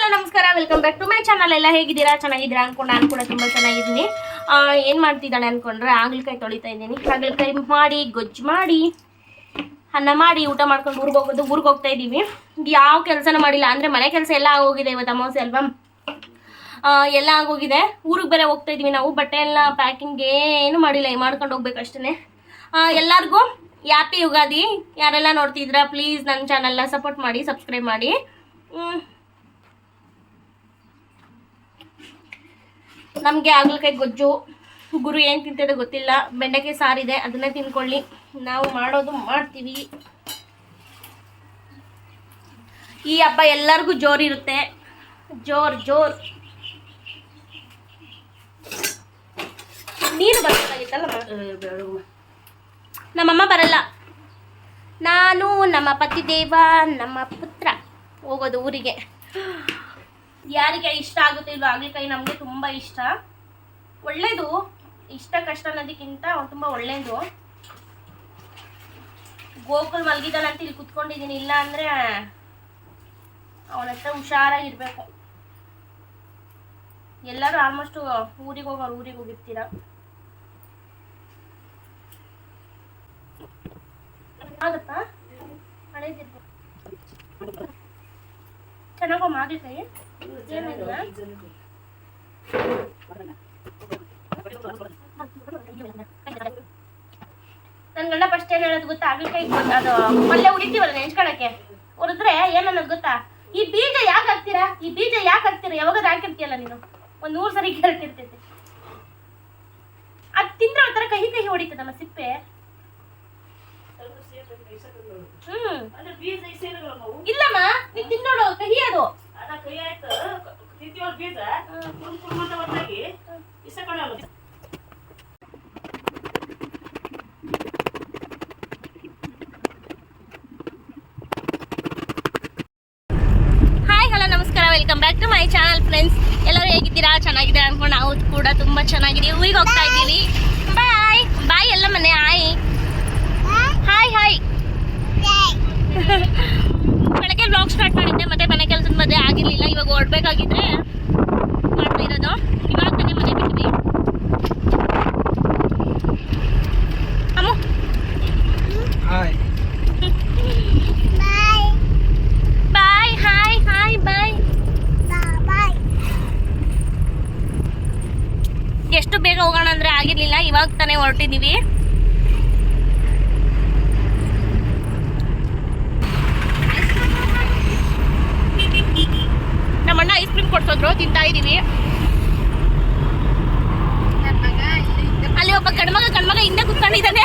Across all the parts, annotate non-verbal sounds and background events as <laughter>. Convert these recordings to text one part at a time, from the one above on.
Hello, ನಮಸ್ಕಾರ. Welcome back to my channel ಎಲ್ಲ ಹೇಗಿದ್ದೀರಾ? ಚೆನ್ನಾಗಿದ್ದೀರಾ ಅನ್ಕೊಂಡು. ನಾನು ಕೂಡ ತುಂಬ ಚೆನ್ನಾಗಿದ್ದೀನಿ. ಏನು ಮಾಡ್ತಿದ್ದಾಳೆ ಅನ್ಕೊಂಡ್ರೆ, ಹಾಗಲಕಾಯಿ ತೊಳಿತಾ ಇದ್ದೀನಿ. ಹಾಗಲಕಾಯಿ ಮಾಡಿ, ಗೊಜ್ಜು ಮಾಡಿ, ಅನ್ನ ಮಾಡಿ, ಊಟ ಮಾಡ್ಕೊಂಡು ಊರಿಗೆ ಹೋಗೋದು, ಊರಿಗೆ ಹೋಗ್ತಾ ಇದ್ದೀವಿ. ಯಾವ ಕೆಲಸನೂ ಮಾಡಿಲ್ಲ. ಅಂದರೆ ಮನೆ ಕೆಲಸ ಎಲ್ಲ ಆಗೋಗಿದೆ ಇವತ್ತು ಅಮಾವಾಸ್ಯೆ ಅಲ್ವಾ? ಎಲ್ಲ ಆಗೋಗಿದೆ. ಊರಿಗೆ ಬೇರೆ ಹೋಗ್ತಾ ಇದ್ದೀವಿ ನಾವು. ಬಟ್ಟೆ ಎಲ್ಲ ಪ್ಯಾಕಿಂಗ್ ಏನು ಮಾಡಿಲ್ಲ. ಮಾಡ್ಕೊಂಡು ಹೋಗ್ಬೇಕು ಅಷ್ಟೇ ಎಲ್ಲರಿಗೂ ಹ್ಯಾಪಿ ಯುಗಾದಿ ಯಾರೆಲ್ಲ ನೋಡ್ತಿದ್ರ ಪ್ಲೀಸ್ ನನ್ನ ಚಾನಲ್ನ ಸಪೋರ್ಟ್ ಮಾಡಿ ಸಬ್ಸ್ಕ್ರೈಬ್ ಮಾಡಿ. ನಮಗೆ ಹಾಗಲಕಾಯಿ ಗೊಜ್ಜು ಗುರು ಏನು ತಿಂತದೆ ಗೊತ್ತಿಲ್ಲ. ಬೆಂಡೆಕಾಯಿ ಸಾರಿದೆ ಅದನ್ನೇ ತಿನ್ಕೊಳ್ಳಿ. ನಾವು ಮಾಡೋದು ಮಾಡ್ತೀವಿ. ಈ ಹಬ್ಬ ಎಲ್ಲರಿಗೂ ಜೋರಿರುತ್ತೆ ಜೋರ್ ಜೋರ್. ನೀನು ಬರಬೇಕಾಗಿತ್ತಲ್ಲ ನಮ್ಮಮ್ಮ ಬರಲ್ಲ. ನಾನು ನಮ್ಮ ಪತಿದೇವ ನಮ್ಮ ಪುತ್ರ ಹೋಗೋದು ಊರಿಗೆ. <gasps> ಯಾರಿಗೆ ಇಷ್ಟ ಆಗುತ್ತೆ ಇಲ್ವಾ? ಹಾಗಲಕಾಯಿ ನಮಗೆ ತುಂಬ ಇಷ್ಟ. ಒಳ್ಳೇದು. ಇಷ್ಟ, ಕಷ್ಟ ಅನ್ನೋದಕ್ಕಿಂತ ತುಂಬ ಒಳ್ಳೇದು. ಗೋಕುಲ್ ಮಲಗಿದಾನಂತ ಇಲ್ಲಿ ಕುತ್ಕೊಂಡಿದ್ದೀನಿ. ಇಲ್ಲ ಅಂದರೆ ಅವನ ಹತ್ರ ಹುಷಾರಾಗಿರ್ಬೇಕು ಎಲ್ಲರೂ ಆಲ್ಮೋಸ್ಟ್ ಊರಿಗೆ ಹೋಗೋರು ಊರಿಗೆ ಹೋಗಿರ್ತೀರ? ಆಗುತ್ತಾ? ಹಳೇದಿರ್ಬೇಕು ಚೆನ್ನಾಗೋ ಮಾಗಲಿಕಾಯಿ ನನ್ ಗಂಡ ಫಸ್ಟ್ ಏನ್ ಹೇಳೋದು ಗೊತ್ತಾ? ಗೊತ್ತ ಅದು ಪಲ್ಯ ಉಳಿತೀವಲ್ಲ ನೆಂಚ್ಕೊಳಕ್ಕೆ? ಹೊರದ್ರೆ ಏನ್ ಅನ್ನೋದು ಗೊತ್ತಾ? ಈ ಬೀಜ ಯಾಕೆ ಹಾಕ್ತೀರಾ? ಈ ಬೀಜ ಯಾಕೆ ಹಾಕ್ತೀರಾ? ಯಾವಾಗ ಹಾಕಿರ್ತೀಯಲ್ಲ ನೀನು? ಒಂದ್ ನೂರ್ ಸರಿ ಕೇಳ್ತಿರ್ತೈತಿ ಅದ್ ತಿಂದ್ರೆ ಒಂಥರ ಕಹಿ ಕಹಿ ನಮ್ಮ ಸಿಪ್ಪೆ? ಹ್ಮ್. ಇಲ್ಲಮ್ಮ ನೀನ್ ತಿನ್ನೋಡು ಕಹಿ ಅದು. ಅದ ಕೈ ಆಯ್ತು. ಬೀಜ? ಹಾಯ್ ಹಲೋ ನಮಸ್ಕಾರ. Welcome back to my channel friends ಎಲ್ಲರೂ ಹೇಗಿದ್ದೀರಾ? ಚೆನ್ನಾಗಿದೆ ಅನ್ಕೊಂಡು ನಾವು ಕೂಡ ತುಂಬಾ ಚೆನ್ನಾಗಿದೆ ಊರಿಗೆ ಹೋಗ್ತಾ ಇದ್ದೀವಿ ಬಾಯ್ ಬಾಯ್ ಎಲ್ಲ ಮನೆ ಹಾಯ್ ಹಾಯ್ ಹಾಯ್ ಬೆಳಗ್ಗೆ ಬ್ಲಾಗ್ ಸ್ಟಾರ್ಟ್ ಮಾಡಿದ್ದೆ ಮತ್ತೆ ಮನೆ ಕೆಲಸದ ಮಧ್ಯೆ ಆಗಿರ್ಲಿಲ್ಲ ಇವಾಗ ಹೊರಡ್ಬೇಕಾಗಿದ್ರೆ ಮಾಡ್ತಾ ಇರೋದು ಇವಾಗ ತಾನೇ ಮನೆ ಬಿಟ್ವಿ Ammu hi bye hi hi bye ಎಷ್ಟು ಬೇಗ ಹೋಗೋಣ ಅಂದ್ರೆ ಆಗಿರ್ಲಿಲ್ಲ ಇವಾಗ ತಾನೇ ಹೊರಟಿದೀವಿ ನಮ್ಮಣ್ಣ ಐಸ್ ಕ್ರೀಮ್ ಕೊಡ್ಸೋದ್ರು ತಿಂತಾ ಇದ್ದೀವಿ ಅಲ್ಲಿ ಒಬ್ಬ ಗಂಡ್ಮಗ ಗಂಡ್ಮಗ ಹಿಂದೆ ಕುತ್ಕೊಂಡಿದ್ದಾನೆ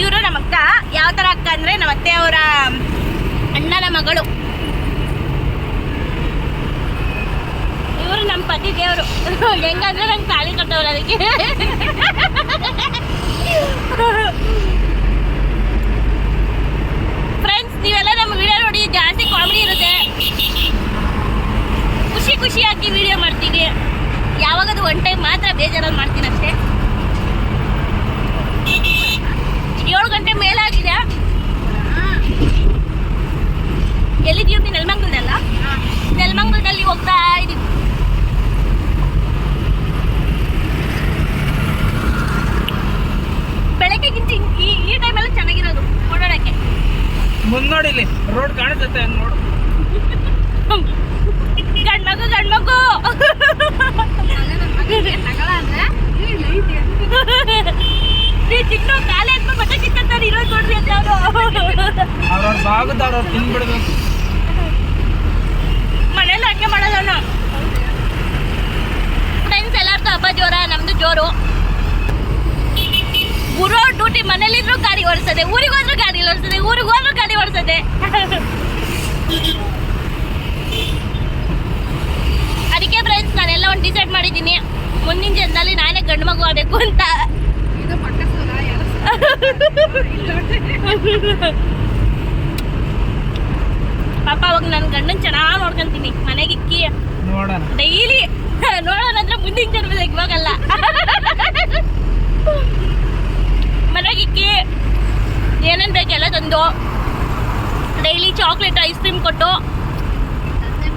ಇವರು ನಮ್ಮ ಅಕ್ಕ ಯಾವ ತರ ಅಕ್ಕ ಅಂದರೆ ನಮ್ಮ ಅತ್ತೆ ಅವರ ಅಣ್ಣನ ಮಗಳು. ಇವರು ನಮ್ಮ ಪತಿ ದೇವರು. <laughs> ಹೆಂಗಂದ್ರೆ ನಂಗೆ ತಾಳಿ ಕಟ್ಟವ್ರು ಅದಕ್ಕೆ. <laughs> ಫ್ರೆಂಡ್ಸ್ ನೀವೆಲ್ಲ ನಮ್ಮ ವಿಡಿಯೋ ನೋಡಿ, ಜಾಸ್ತಿ ಕಾಮಿಡಿ ಇರುತ್ತೆ. ಖುಷಿ ಖುಷಿಯಾಗಿ ವಿಡಿಯೋ ಮಾಡ್ತೀವಿ. ಯಾವಾಗದು ಒನ್ ಟೈಮ್ ಮಾತ್ರ ಬೇಜಾರಲ್ಲಿ ಮಾಡ್ತೀನಿ ಅಷ್ಟೇ ಮುಂದ್ ಇಲ್ಲಿ ರೋಡ್ ಕಾಣಿಸುತ್ತೆ ನೋಡು. ಗಂಡ್ಮಗು ಗಂಡ್ಮಗು. ನೀ ಚಿಕ್ಕ ಕಾಲೇ ಅಂತ ಮತ್ತೆ ಚಿಕ್ಕ ಇರೋದು ನೋಡ್ರಿ ಅಂತ ಅವರು ಅವ್ರವ್ರ ಭಾಗದ ಅವ್ರವ್ರು ತಿನ್ಬಿಡ್ಬೇಕು. ಮನೇಲಿ ಹಂಗೆ ಮಾಡೋದಣ್ಣ ಫ್ರೆಂಡ್ಸ್ ಎಲ್ಲಾರ್ದು ಹಬ್ಬ ಜೋರ? ನಮ್ದು ಜೋರು. ಗುರು ಡ್ಯೂಟಿ ಮನೇಲಿದ್ರು ಗಾಡಿ ಓಡಿಸದೆ ಊರಿಗೆ ಹೋದ್ರು ಗಾಡಿ ಓಡಿಸದೆ ಊರಿಗೆ ಹೋದ್ರು ಗಾಡಿ ಓಡಿಸದೆ ಅದಕ್ಕೆ ಫ್ರೆಂಡ್ಸ್ ನಾನೆಲ್ಲ ಒಂದು ಡಿಸೈಡ್ ಮಾಡಿದ್ದೀನಿ. ಮುಂದಿನ ಜನದಲ್ಲಿ ನಾನೇ ಗಂಡು ಮಗು ಆಗಬೇಕು ಅಂತ. ಪಾಪ ಅವಾಗ ನನ್ನ ಗಂಡನ್ ಚೆನ್ನಾಗಿ ನೋಡ್ಕೊಂತೀನಿ ಮನೆಗೆ ಇಕ್ಕಿ. ಡೈಲಿ ನೋಡೋಣ <laughs> ಡೈಲಿ ಮುಂದಿನ ಜನ್ಮದಾಗ ಇವಾಗಲ್ಲ <laughs> ಮನೆಗಿಕ್ಕಿ ಏನೇನು ಬೇಕೆಲ್ಲ ತಂದು ಡೈಲಿ ಚಾಕ್ಲೇಟ್ ಐಸ್ ಕ್ರೀಮ್ ಕೊಟ್ಟು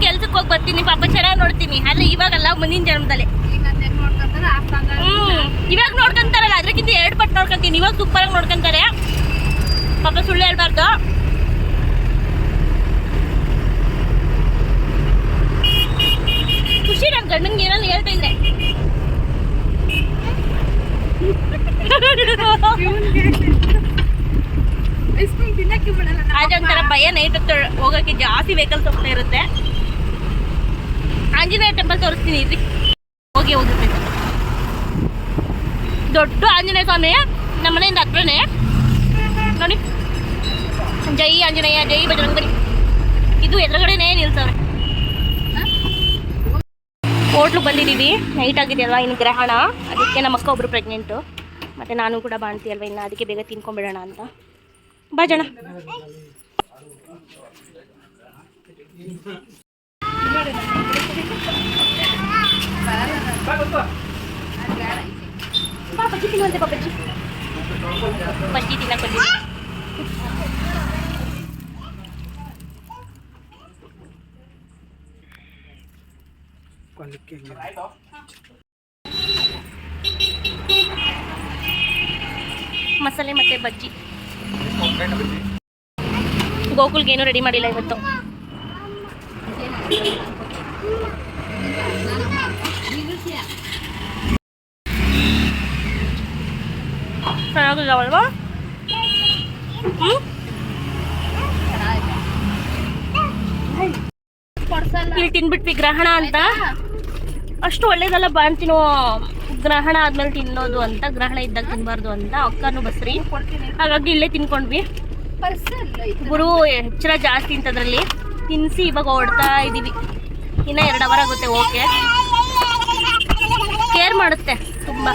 ಕೆಲ್ಸಕ್ಕೆ ಹೋಗಿ ಬರ್ತೀನಿ, ಪಾಪ ಚೆನ್ನಾಗಿ ನೋಡ್ತೀನಿ. ಆದ್ರೆ ಇವಾಗಲ್ಲ, ಮುಂದಿನ ಜನ್ಮದಲ್ಲಿ. ಹ್ಞೂ ಇವಾಗ ನೋಡ್ಕೊಂತಾರಲ್ಲ ಅದಕ್ಕಿಂತ ಎರಡು ಪಟ್ಟು ನೋಡ್ಕೊಂತೀನಿ. ಇವಾಗ ಸೂಪರ್ ಆಗಿ ನೋಡ್ಕೊಂತಾರೆ. ಪಾಪ ಸುಳ್ಳು ಹೇಳ್ಬಾರ್ದು ಖುಷಿ ನನ್ನ ಗಂಡನ್ಗೆ ಏನಾದ್ರು ಹೇಳ್ತಾ ಇದ್ರೆ ಆದ್ರೆ ಒಂಥರ ಭಯ ನೈಟ್ ಹೊತ್ತು ಹೋಗಕ್ಕೆ ಜಾಸ್ತಿ ವೆಹಿಕಲ್ಸ್ ಹೋಗ್ತಾ ಇರುತ್ತೆ. ಆಂಜನೇಯ ಟೆಂಪಲ್ ತೋರಿಸ್ತೀನಿ ಇಲ್ಲಿ. ಹೋಗಿ ಹೋಗುತ್ತೆ ದೊಡ್ಡ ಆಂಜನೇಯ ಸ್ವಾಮಿ ನಮ್ಮ ಮನೆಯಿಂದ ಹತ್ರನೇ. ನೋಡಿ. ಜೈ ಆಂಜನೇಯ, ಜೈ ಬಜರಂಗಬಲಿ ಇದು ಎದುರುಗಡೆನೇ ನಿಲ್ಸವ್ರೆ. ಹೋಟ್ಲು ಬಂದಿದ್ದೀವಿ. ನೈಟ್ ಆಗಿದೆ ಅಲ್ವಾ ಇನ್ನು ಗ್ರಹಣ. ಅದಕ್ಕೆ ನಮ್ಮ ಅಕ್ಕ ಒಬ್ರು ಪ್ರೆಗ್ನೆಂಟು ಮತ್ತು ನಾನು ಕೂಡ ಬಾಣ್ತಿ ಅಲ್ವಾ ಇನ್ನು ಅದಕ್ಕೆ ಬೇಗ ತಿನ್ಕೊಂಬಿಡೋಣ ಅಂತ. ಬಾ ತಿನ್ನಕ್ಕೆ ಬಂದಿದ್ದೀವಿ ಮಸಾಲೆ ಮತ್ತೆ ಬಜ್ಜಿ. ಗೋಕುಲ್ಗೆ ಏನೂ ರೆಡಿ ಮಾಡಿಲ್ಲ ಇವತ್ತು. ಇಲ್ಲಿ ತಿನ್ಬಿಟ್ವಿ ಗ್ರಹಣ ಅಂತ. ಅಷ್ಟು ಒಳ್ಳೇದಲ್ಲ ಬಾಣ್ತಿನೋ ಗ್ರಹಣ ಆದ್ಮೇಲೆ ತಿನ್ನೋದು ಅಂತ ಗ್ರಹಣ ಇದ್ದಾಗ ತಿನ್ಬಾರ್ದು ಅಂತ ಅಕ್ಕನು ಬಸ್ರಿ. ಹಾಗಾಗಿ ಇಲ್ಲೇ ತಿನ್ಕೊಂಡ್ವಿ. ಗುರು ಹೆಚ್ಚಿನ ಜಾಸ್ತಿ ಅಂತದ್ರಲ್ಲಿ ತಿನ್ಸಿ ಇವಾಗ ಓಡ್ತಾ ಇದೀವಿ. ಇನ್ನ ಎರಡು ಅವರ್ ಆಗುತ್ತೆ ಓಕೆ ಕೇರ್ ಮಾಡುತ್ತೆ ತುಂಬಾ.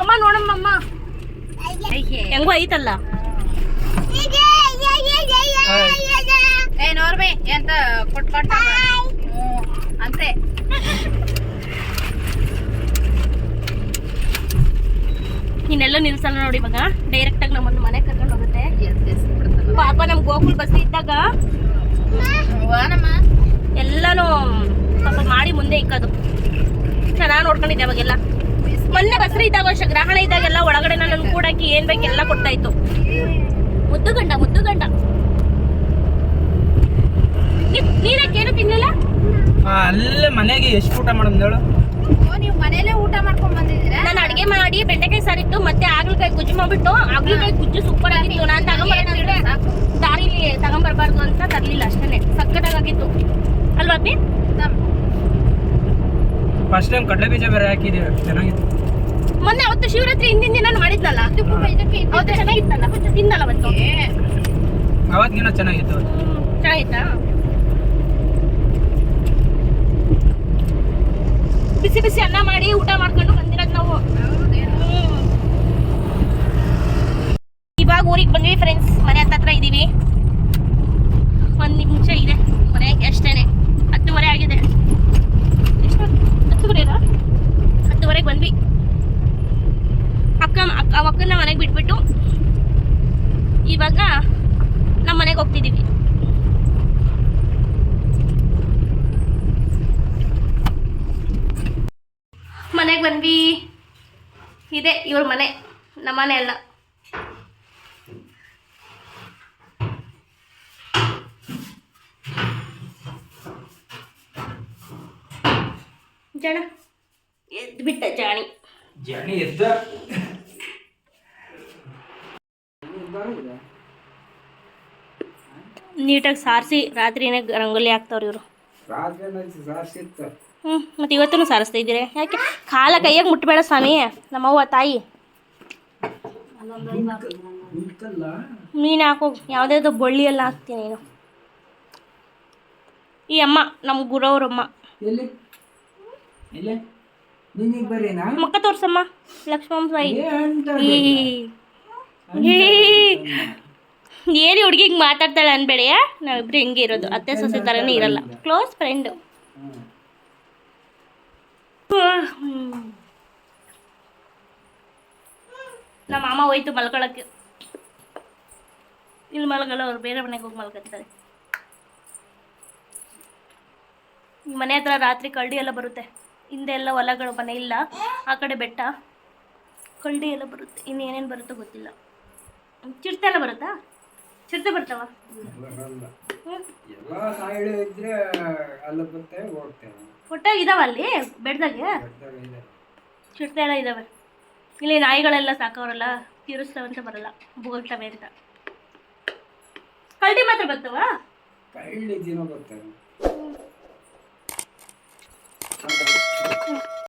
ಅಮ್ಮ ನೋಡಮ್ಮ ಅಮ್ಮ. ಹೆಂಗೋ ಐತಲ್ಲ? ಏ ನೋರ್ಬಿ ಎಂತ ಕೊಟ್ಕೊಟ್ಟ ಅಂತೆ. ನೀನೆಲ್ಲೋ ನಿಲ್ಸಲ್ಲ ನೋಡಿ ಇವಾಗ. ಡೈರೆಕ್ಟ್ ಆಗಿ ನಮ್ಮನ್ನು ಮನೆ ಕರ್ಕೊಂಡು ಹೋಗುತ್ತೆ. ಪಾಪ ನಮ್ ಗೋಕುಲ್ ಬಸ್ ಇದ್ದಾಗ ಎಲ್ಲಾನು ಪಾಪ ಮಾಡಿ ಮುಂದೆ ಇಕ್ಕದು. ಚೆನ್ನಾಗಿ ನೋಡ್ಕೊಂಡಿದ್ದೆ ಅವಾಗೆಲ್ಲ. ಮೊನ್ನೆ ಬಸ್ರಿ ಇದ್ದಾಗ ಅಷ್ಟೇ ಗ್ರಹಣ ಇದ್ದಾಗೆಲ್ಲ ಒಳಗಡೆ ನನ್ನ ಕೂಡಕ್ಕೆ ಏನ್ ಬೇಕೆಲ್ಲ ಎಲ್ಲ ಕೊಡ್ತಾ ಇತ್ತು ಮುದ್ದು ಗಂಡ ಮುದ್ದು ಗಂಡ. ನೀನಕ್ಕೇನು ತಿನ್ನಲಿಲ್ಲ ಅಲ್ಲೇ ಮನೆಗೆ ಎಷ್ಟು ಊಟ ಮಾಡೋದು ಹೇಳು ನೀವು ಮನೇಲೆ ಊಟ ಮಾಡ್ಕೊಂಡ್ ಬಂದಿದ್ದೀರಾ? ನಾನು ಅಡಿಗೆ ಮಾಡಿ ಬೆಂಡೆಕಾಯಿ ಸಾರಿತ್ತು ಮತ್ತೆ ಆಗ್ಲಕಾಯಿ ಗುಜ್ಜು ಮಾಡ್ಬಿಟ್ಟು ಆಗ್ಲಕಾಯಿ ಗುಜ್ಜು ಸೂಪರ್ ಆಗಿತ್ತು. ನಾನು ತಗೊಂಬರೋಣ ಸಾಕು. ದಾರಿಲಿ ತಗೊಂಬರ್ಬಾರ್ದು ಅಂತ ತರ್ಲಿಲ್ಲ ಅಷ್ಟೇ ಸಕ್ಕತ್ತಾಗಿತ್ತು ಅಲ್ವಾ ಅಪ್ಪಿ? ಫಸ್ಟ್ ಟೈಮ್ ಕಡಲೆ ಬೀಜ ಬೇರೆ ಹಾಕಿದೀವಿ ಚೆನ್ನಾಗಿತ್ತು. ಮೊನ್ನೆ ಅವತ್ತು ಶಿವರಾತ್ರಿ ಹಿಂದಿನ ದಿನ ಮಾಡಿದ್ನಲ್ಲ? ಇದಕ್ಕೆ ಅವತ್ತು ಚೆನ್ನಾಗಿತ್ತಲ್ಲ? ತಿನ್ನಲ್ಲ ಅವತ್ತು? ಅವತ್ತಿಗಿನ ಚೆನ್ನಾಗಿತ್ತು. ಚೆನ್ನಾಗಿತ್ತಾ? ಬಿಸಿ ಬಿಸಿ ಅನ್ನ ಮಾಡಿ ಊಟ ಮಾಡ್ಕೊಂಡು ಬಂದಿರೋದು ನಾವು. ಇವಾಗ ಊರಿಗೆ ಬಂದ್ವಿ ಫ್ರೆಂಡ್ಸ್ ಮನೆ ಹತ್ತತ್ರ ಇದೀವಿ. ಒಂದ್ ನಿಮಿಷ ಇದೆ. ಮನೆ ಅಷ್ಟೇನೆ ಹತ್ತುವರೆ ಆಗಿದೆ ಎಷ್ಟು ಹತ್ತುವರೆನಾ ಹತ್ತುವರೆಗೆ ಬಂದ್ವಿ ಅಕ್ಕ ಅಕ್ಕ ಅಕ್ಕನ ಮನೆಗೆ ಬಿಟ್ಬಿಟ್ಟು ಇವಾಗ ನಮ್ಮ ಮನೆಗೆ ಹೋಗ್ತಿದ್ದೀವಿ ಮನೆಗೆ ಬಂದ್ವಿ ಇದೆ ಇವ್ರ ಮನೆ ಮನೆ ಜಣ ಎದ್ದು ಬಿಟ್ಟ ಜಾಣಿ. ಜಣಿ ಎದ್ದ. ನೀಟಾಗಿ ಸಾರಿಸಿ ರಾತ್ರಿನೇ ರಂಗೋಲಿ ಹಾಕ್ತಾವ್ರಿ ಇವರು. ಹ್ಞೂ ಮತ್ತು ಇವತ್ತೂ ಸಾರಿಸ್ತಾ ಇದ್ದೀರಿ. ಯಾಕೆ? ಕಾಲ ಕೈಯಾಗ ಮುಟ್ಬೇಡ ಸ್ವಾಮಿ ನಮ್ಮವ್ವ ತಾಯಿ. ಮೀನು ಹಾಕೋ ಯಾವುದ್ಯಾವುದೋ ಬಳ್ಳಿ ಎಲ್ಲ ಹಾಕ್ತೀನಿ ನೀನು. ಈ ಅಮ್ಮ ನಮ್ಮ ಗುರವ್ರಮ್ಮ. ಎಲ್ಲಿ? ಎಲ್ಲಿ? ನಿನಗೆ ಬರೀನಾ? ಮಕ್ಕ ತೋರ್ಸಮ್ಮ ಲಕ್ಷ್ಮಮ್ಮ ಸಾಯಿ ಏನು ಹುಡುಗಿ ಈ ಈ ಏನು ಹುಡುಗಿಗೆ ಮಾತಾಡ್ತಾಳೆ ಅನ್ಬೇಡಿಯ ನಾವಿಬ್ರು ಹೆಂಗೆ ಇರೋದು? ಅತ್ತೆ ಸೊಸೆ ಥರನೇ ಇರಲ್ಲ. Close friend hmm. ನಮ್ಮ ಮಾಮ ಹೋಯ್ತು ಮಲ್ಕೊಳಕ್ಕೆ. ಇಲ್ಲಿ ಮಲಗಲ್ಲ ಅವ್ರು ಬೇರೆ ಮನೆಗೆ ಹೋಗಿ ಮಲ್ಕೊತಾರೆ ಮನೆ ಹತ್ರ ರಾತ್ರಿ ಕಳ್ಳಿ ಎಲ್ಲ ಬರುತ್ತೆ. ಹಿಂದೆ ಎಲ್ಲ ಹೊಲಗಳು ಮನೆ ಇಲ್ಲ. ಆ ಕಡೆ ಬೆಟ್ಟ. ಕಳ್ಳಿ ಎಲ್ಲ ಬರುತ್ತೆ. ಇನ್ನೇನೇನು ಬರುತ್ತೋ ಗೊತ್ತಿಲ್ಲ. ಚಿರತೆ ಎಲ್ಲ ಬರುತ್ತಾ? ಚಿರತೆ ಬರ್ತಾವ? ಒಟ್ಟಾಗಿ ಇದಾವ ಅಲ್ಲಿ? ಬೆಟ್ಟದಾಗೆ. ಚಿರತೆ ಎಲ್ಲ ಇದಾವೆ. ಇಲ್ಲಿ ನಾಯಿಗಳೆಲ್ಲ ಸಾಕವ್ರಲ್ಲ ಅಂತ ಬರಲ್ಲ ಬುಗಳ್ತವೆ ಅಂತ. ಕಳ್ಳಿ ಮಾತ್ರ ಬರ್ತಾವ? ಕಳ್ಳಿ ದಿನ ಬರ್ತವೆ.